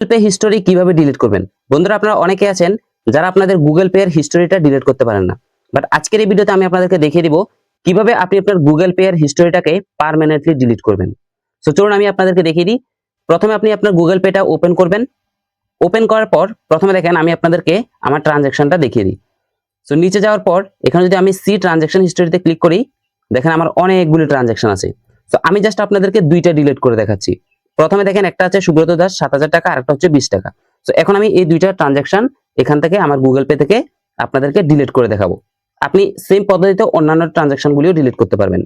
Pay history কীভাবে delete করবেন? বন্ধুরা, আপনারা অনেকে আছেন যারা আপনাদের গুগল পে এর হিস্টোরিটা ডিলিট করতে পারেন না। বাট আজকের এই ভিডিওতে আমি আপনাদেরকে দেখিয়ে দিব কীভাবে আপনি আপনার গুগল পে এর হিস্টোরিটাকে পার্মানেন্টলি ডিলিট করবেন। সো চলুন আমি আপনাদেরকে দেখিয়ে দিই। প্রথমে আপনি আপনার গুগল পেটা ওপেন করবেন। ওপেন করার পর প্রথমে দেখেন আমি আপনাদেরকে আমার ট্রানজ্যাকশনটা দেখিয়ে দিই। সো নিচে যাওয়ার পর এখানে যদি আমি সি ট্রানজ্যাকশন হিস্টোরিতে ক্লিক করি, দেখেন আমার অনেকগুলি ট্রানজ্যাকশন আছে। তো আমি জাস্ট আপনাদেরকে দুইটা ডিলিট করে দেখাচ্ছি। প্রথমে দেখেন একটা আছে সুব্রত দাস, সাত হাজার টাকা আর একটা হচ্ছে বিশ টাকা। তো এখন আমি এই দুইটা ট্রানজাকশন এখান থেকে আমার গুগল পে থেকে আপনাদেরকে ডিলিট করে দেখাবো। আপনি সেম পদ্ধতিতে অন্যান্য ট্রানজ্যাকশন গুলিও ডিলিট করতে পারবেন।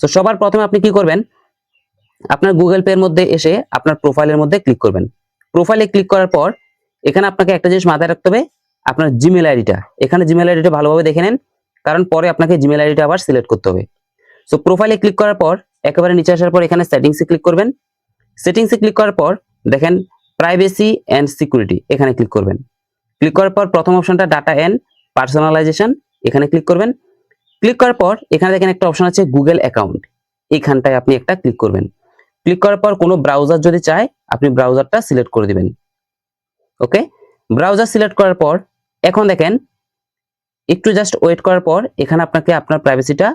তো সবার প্রথমে আপনি কি করবেন? আপনার গুগল পে এর মধ্যে এসে আপনার প্রোফাইলের মধ্যে ক্লিক করবেন। প্রোফাইলে ক্লিক করার পর এখানে আপনাকে একটা জিনিস মাথায় রাখতে হবে, আপনার জিমেল আইডিটা এখানে জিমেল আইডিটা ভালোভাবে দেখে নেন, কারণ পরে আপনাকে জিমেল আইডিটা আবার সিলেক্ট করতে হবে। সো প্রোফাইলে ক্লিক করার পর, একেবারে নিচে আসার পর এখানে সেটিংসে ক্লিক করবেন। সেটিংসে ক্লিক করার পর দেখেন প্রাইভেসি অ্যান্ড সিকিউরিটি এখানে ক্লিক করবেন। ক্লিক করার পর প্রথম অপশনটা ডাটা অ্যান্ড পার্সোনালাইজেশন এখানে ক্লিক করবেন। ক্লিক করার পর এখানে দেখেন একটা অপশন আছে গুগল অ্যাকাউন্ট এখানটায় আপনি একটা ক্লিক করবেন। ক্লিক করার পর কোনো ব্রাউজার যদি চায়, আপনি ব্রাউজারটা সিলেক্ট করে দিবেন। ওকে ব্রাউজার সিলেক্ট করার পর এখন দেখেন একটু জাস্ট ওয়েট করার পর এখানে আপনাকে আপনার প্রাইভেসিটা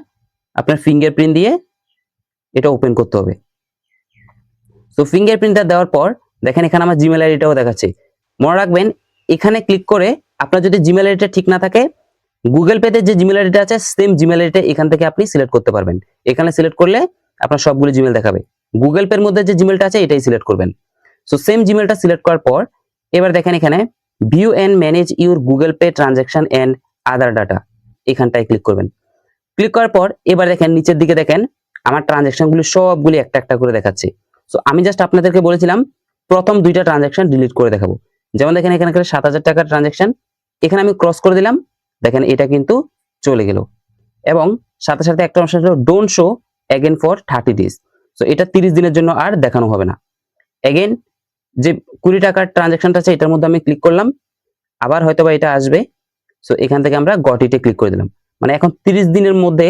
আপনার ফিঙ্গারপ্রিন্ট দিয়ে এটা ওপেন করতে হবে। তো ফিঙ্গারপ্রিন্টটা দেওয়ার পর, দেখেন এখানে আমার জিমেল আইডিটাও দেখাচ্ছে। মনে রাখবেন, এখানে ক্লিক করে আপনার যদি জিমেল আইডিটা ঠিক না থাকে গুগল পেতে যে জিমেল আইডিটা আছে সেম জিমেল আইডিটা এখান থেকে আপনি সিলেক্ট করতে পারবেন। এখানে সিলেক্ট করলে আপনার সবগুলো জিমেল দেখাবে। গুগল পের মধ্যে যে জিমেলটা আছে, এটাই সিলেক্ট করবেন। সো সেম জিমেলটা সিলেক্ট করার পর, এবার দেখেন এখানে view and manage your Google Pay transaction and other data এখানটায় ক্লিক করবেন। ক্লিক করার পর, এবার দেখেন, নিচের দিকে দেখেন, আমার ট্রানজাকশনগুলি সবগুলি একটা একটা করে দেখাচ্ছে। সো আমি জাস্ট আপনাদেরকে বলেছিলাম, প্রথম দুইটা ট্রানজাকশন ডিলিট করে দেখাবো। যেমন দেখেন এখানে সাত হাজার টাকার ট্রানজাকশন এখানে আমি ক্রস করে দিলাম, দেখেন এটা কিন্তু চলে গেল। এবং সাথে সাথে একটা অপশন ছিল don't show again for thirty days so এটা তিরিশ দিনের জন্য আর দেখানো হবে না। এগেন যে কুড়ি টাকার ট্রানজাকশনটা আছে, এটার মধ্যে আমি ক্লিক করলাম, আবার হয়তো বা এটা আসবে। সো এখান থেকে আমরা গটিতে ক্লিক করে দিলাম। মানে এখন তিরিশ দিনের মধ্যে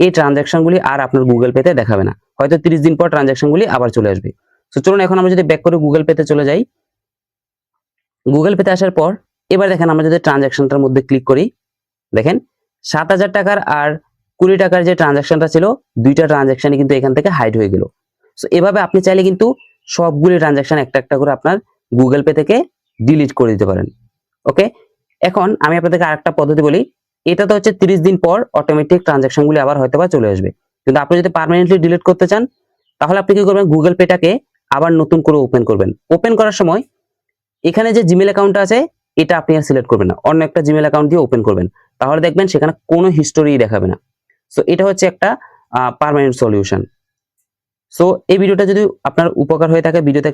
এই ট্রানজাকশনগুলি আর আপনার গুগল পেতে দেখাবে না। হয়তো তিরিশ দিন পর ট্রানজাকশনগুলি আবার চলে আসবে। তো চলুন এখন আমরা যদি ব্যাক করে গুগল পেতে চলে যাই। গুগল পেতে আসার পর, এবার দেখেন আমরা যদি ট্রানজাকশনটার মধ্যে ক্লিক করি, দেখেন সাত হাজার টাকার আর কুড়ি টাকার যে ট্রানজাকশনটা ছিল, দুইটা ট্রানজাকশনই কিন্তু এখান থেকে হাইড হয়ে গেল। সো এভাবে আপনি চাইলে কিন্তু সবগুলি ট্রানজাকশন একটা একটা করে আপনার গুগল পে থেকে ডিলিট করে দিতে পারেন। ওকে এখন আমি আপনাদেরকে আরেকটা পদ্ধতি বলি। এটা তো হচ্ছে তিরিশ দিন পর অটোমেটিক ট্রানজাকশনগুলি আবার হয়তো বা চলে আসবে। কিন্তু আপনি যদি পার্মানেন্টলি ডিলিট করতে চান, তাহলে আপনি কি করবেন? গুগল পেটাকে আবার নতুন করে ওপেন করবেন। ওপেন করার সময় এখানে যে জিমেল অ্যাকাউন্টটা আছে, এটা আপনি আর সিলেক্ট করবেন না। অন্য একটা জিমেল অ্যাকাউন্ট দিয়ে ওপেন করবেন। তাহলে দেখবেন সেখানে কোনো হিস্টোরি দেখাবে না। সো এটা হচ্ছে একটা পার্মানেন্ট সলিউশন সো এই ভিডিওটা যদি আপনার উপকার হয়ে থাকে ভিডিওতে